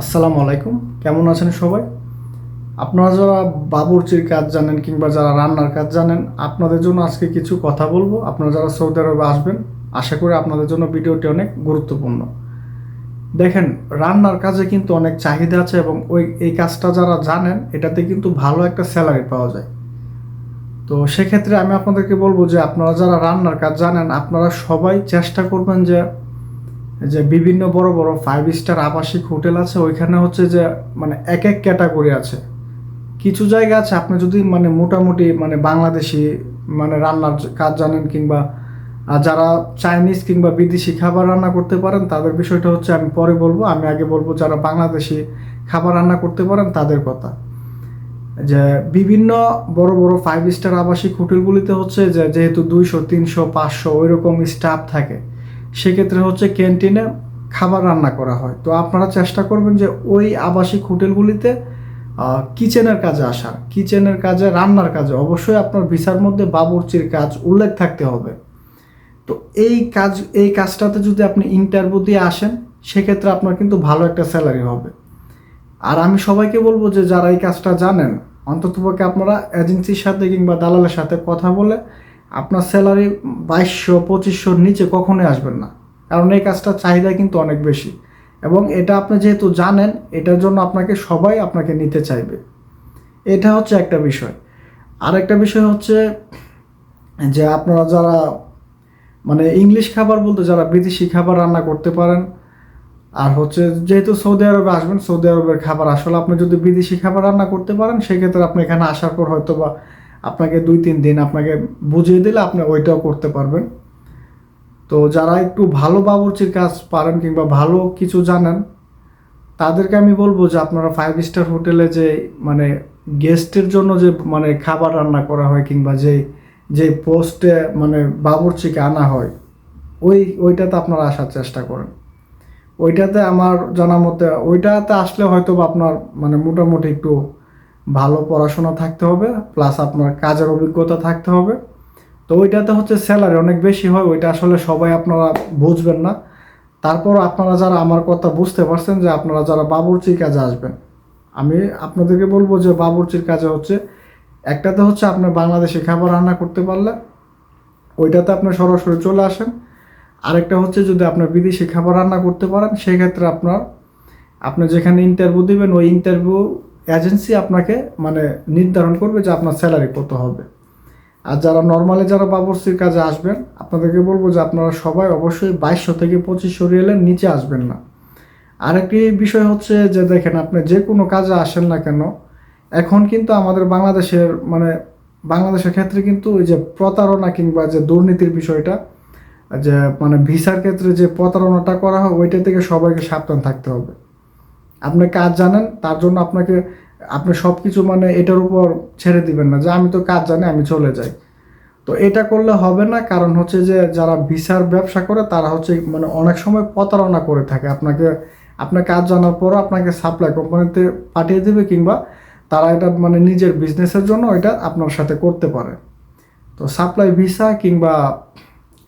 আসসালামু আলাইকুম। কেমন আছেন সবাই? আপনারা যারা বাবুর্চির কাজ জানেন কিংবা যারা রান্নার কাজ জানেন, আপনাদের জন্য আজকে কিছু কথা বলব। আপনারা যারা সৌদি আরবে আসবেন, আশা করি আপনাদের জন্য ভিডিওটি অনেক গুরুত্বপূর্ণ। দেখেন, রান্নার কাজে কিন্তু অনেক চাহিদা আছে এবং ওই, এই কাজটা যারা জানেন, এটাতে কিন্তু ভালো একটা স্যালারি পাওয়া যায়। তো সেক্ষেত্রে আমি আপনাদেরকে বলব যে, আপনারা যারা রান্নার কাজ জানেন, আপনারা সবাই চেষ্টা করবেন যে যে বিভিন্ন বড় বড় ফাইভ স্টার আবাসিক হোটেল আছে, ওইখানে হচ্ছে যে মানে এক এক ক্যাটাগরি আছে। কিছু জায়গা আছে, আপনি যদি মানে মোটামুটি মানে বাংলাদেশি মানে রান্নার কাজ জানেন কিংবা, আর যারা চাইনিজ কিংবা বিদেশি খাবার রান্না করতে পারেন, তাদের বিষয়টা হচ্ছে আমি পরে বলব। আমি আগে বলব যারা বাংলাদেশি খাবার রান্না করতে পারেন, তাদের কথা। যে বিভিন্ন বড় বড় ফাইভ স্টার আবাসিক হোটেলগুলিতে হচ্ছে যে যেহেতু দুইশো, তিনশো, পাঁচশো ওই রকম স্টাফ থাকে। সেক্ষেত্রে হচ্ছে ক্যান্টিনে খাবার রান্না করা হয়। তো আপনারা চেষ্টা করবেন যে ওই আবাসিক হোটেলগুলিতে কিচেনের কাজে আসা কিচেনের কাজে, রান্নার কাজে। অবশ্যই আপনার ভিসার মধ্যে বাবুর্চির কাজ উল্লেখ থাকতে হবে। তো এই কাজ, এই কাজটাতে যদি আপনি ইন্টারভিউ দিয়ে আসেন, সেক্ষেত্রে আপনার কিন্তু ভালো একটা স্যালারি হবে। আর আমি সবাইকে বলব যে যারা এই কাজটা জানেন, অন্ততপক্ষে আপনারা এজেন্সির সাথে কিংবা দালালের সাথে কথা বলে আপনার স্যালারি বাইশশো, পঁচিশশোর নিচে কখনোই আসবেন না। কারণ এই কাজটার চাহিদা কিন্তু অনেক বেশি। এবং এটা আপনি যেহেতু জানেন, এটার জন্য আপনাকে সবাই আপনাকে নিতে চাইবে। এটা হচ্ছে একটা বিষয়। আরেকটা বিষয় হচ্ছে যে আপনারা যারা মানে ইংলিশ খাবার বলতে যারা বিদেশি খাবার রান্না করতে পারেন, আর হচ্ছে যেহেতু সৌদি আরবে আসবেন, সৌদি আরবের খাবার, আসলে আপনি যদি বিদেশি খাবার রান্না করতে পারেন, সেক্ষেত্রে আপনি এখানে আসার পর হয়তো বা আপনাকে দুই, তিন দিন আপনাকে বুঝিয়ে দিলে আপনি ওইটাও করতে পারবেন। তো যারা একটু ভালো বাবুর্চির কাজ পারেন কিংবা ভালো কিছু জানেন, তাদেরকে আমি বলব যে আপনারা ফাইভ স্টার হোটেলে যে মানে গেস্টের জন্য যে মানে খাবার রান্না করা হয় কিংবা যে যে পোস্টে মানে বাবুর্চিকে আনা হয়, ওই, ওইটাতে আপনারা আসার চেষ্টা করেন। ওইটাতে আমার জানা মতে, ওইটাতে আসলে হয়তো আপনার মানে মোটামুটি একটু ভালো পড়াশোনা থাকতে হবে প্লাস আপনার কাজের অভিজ্ঞতা থাকতে হবে। তো ওইটাতে হচ্ছে স্যালারি অনেক বেশি হয়, ওইটা আসলে সবাই আপনারা বুঝবেন না। তারপর আপনারা যারা আমার কথা বুঝতে পারছেন যে আপনারা যারা বাবুর্চির কাজে আসবেন, আমি আপনাদেরকে বলব যে বাবুর্চির কাজে হচ্ছে, একটাতে হচ্ছে আপনি বাংলাদেশে খাবার রান্না করতে পারলে, ওইটাতে আপনি সরাসরি চলে আসেন। আরেকটা হচ্ছে যদি আপনার বিদেশি খাবার রান্না করতে পারেন, সেক্ষেত্রে আপনার, আপনি যেখানে ইন্টারভিউ দিবেন, ওই ইন্টারভিউ এজেন্সি আপনাকে মানে নির্ধারণ করবে যে আপনার স্যালারি কত হবে। আর যারা নর্মালি যারা বাবরসির কাজে আসবেন, আপনাদেরকে বলব যে আপনারা সবাই অবশ্যই বাইশশো থেকে পঁচিশশো রিয়েলের নিচে আসবেন না। আরেকটি বিষয় হচ্ছে যে দেখেন, আপনি যে কোনো কাজে আসেন না কেন, এখন কিন্তু আমাদের বাংলাদেশের মানে বাংলাদেশের ক্ষেত্রে কিন্তু ওই যে প্রতারণা কিংবা যে দুর্নীতির বিষয়টা, যে মানে ভিসার ক্ষেত্রে যে প্রতারণাটা করা হয়, ওইটা থেকে সবাইকে সাবধান থাকতে হবে। আপনি কাজ জানেন, তার জন্য আপনাকে, আপনি সব কিছু মানে এটার উপর ছেড়ে দিবেন না যে আমি তো কাজ জানি, আমি চলে যাই। তো এটা করলে হবে না, কারণ হচ্ছে যে যারা ভিসার ব্যবসা করে, তারা হচ্ছে মানে অনেক সময় প্রতারণা করে থাকে। আপনাকে আপনার কাজ জানার পরও আপনাকে সাপ্লাই কোম্পানিতে পাঠিয়ে দেবে কিংবা তারা এটা মানে নিজের বিজনেসের জন্য এটা আপনার সাথে করতে পারে। তো সাপ্লাই ভিসা কিংবা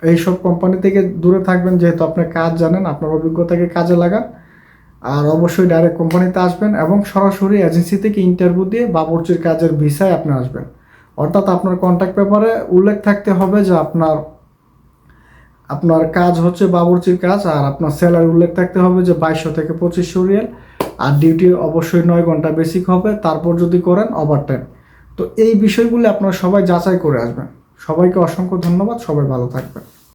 এইসব কোম্পানি থেকে দূরে থাকবেন, যেহেতু আপনি কাজ জানেন, আপনার অভিজ্ঞতাকে কাজে লাগান। আর অবশ্যই ডাইরেক্ট কোম্পানিতে আসবেন এবং সরাসরি এজেন্সি থেকে ইন্টারভিউ দিয়ে বাবরচির কাজের ভিসায় আপনি আসবেন। অর্থাৎ আপনার কন্ট্যাক্ট পেপারে উল্লেখ থাকতে হবে যে আপনার আপনার কাজ হচ্ছে বাবরচির কাজ আর আপনার স্যালারি উল্লেখ থাকতে হবে যে বাইশশো থেকে পঁচিশশো রিয়াল। আর ডিউটি অবশ্যই নয় ঘণ্টা বেসিক হবে, তারপর যদি করেন ওভার টাইম তো এই বিষয়গুলি আপনারা সবাই যাচাই করে আসবেন। সবাইকে অসংখ্য ধন্যবাদ, সবাই ভালো থাকবেন।